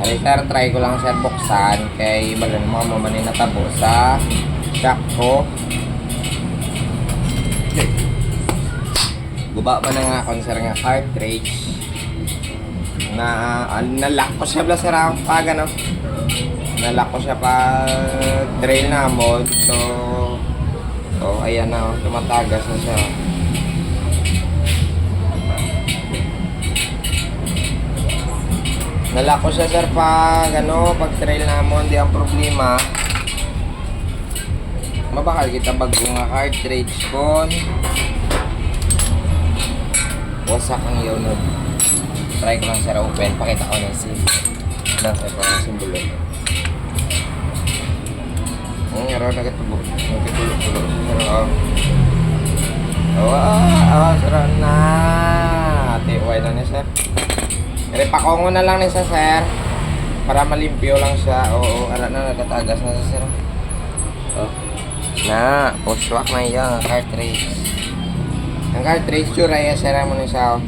Sir, try ko lang sir buksan kay balan mo na tabo sa shock ko. Guba pa na nga akong sir nga cartridge. Na uh, nalock ko siya sir ah, pag ano nalock ko siya pag trail na mod so so ayan na oh, tumatagas na siya Nalock ko siya sir pag ano pag trail na mo hindi ang problema. Mabakal kita bago nga cartridge kon wasak ang yunod try ko lang sir open. Pakita ko ng sim. Lang sir parang simbolo. Ang araw nagatubo. Nagatulo-tulo pero oh. Ah ah sir na. Ate why na ni sir Repakongo na lang ni sa sir. Para malimpyo lang siya. Oo ara na nagtatagas na sa sir. Oh. Na pushwak na yung cartridge. Ang cartridge tsura ya sir. Mo ni sa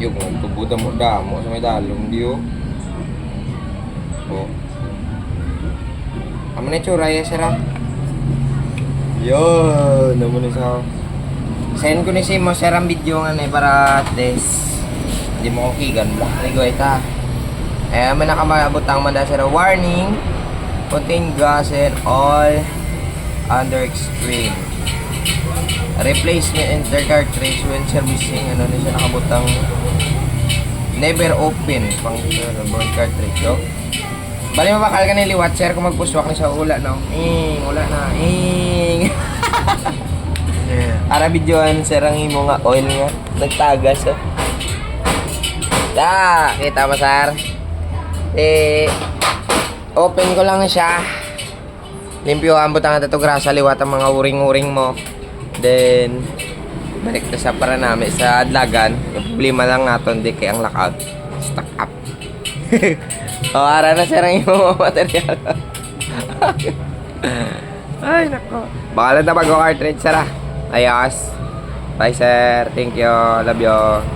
yung tubuda mo damo sa may dalom diyo oh. Amo ni tsura ya sir yun naman ni sa send ko ni si mo sir ang video nga ni para at hindi mo kigan black ni Goita eh may nakamabot ang manda sir warning contain gas and oil under extreme replacement enter cartridge when servicing ano na siya nakabutang never open. Pang board cartridge oh Bali mabakal ka ni liwat sir kung magpuswak ni sa ula no ing ula na ing. Para videoan sir ang imo nga oil nga. Nagtagas oh Da, kita mo sir. Eh open ko lang siya. Limpyo ang butang at ito grasa liwat ang mga uring-uring mo. Then balik na sa para namin sa adlagan. Yung problema lang naton di kay ang lockout. Stuck up. O ara na sir ang imo material. Ay nako. Baka lang na bago cartridge sir ah. Ayos. Bye sir. Thank you. Love you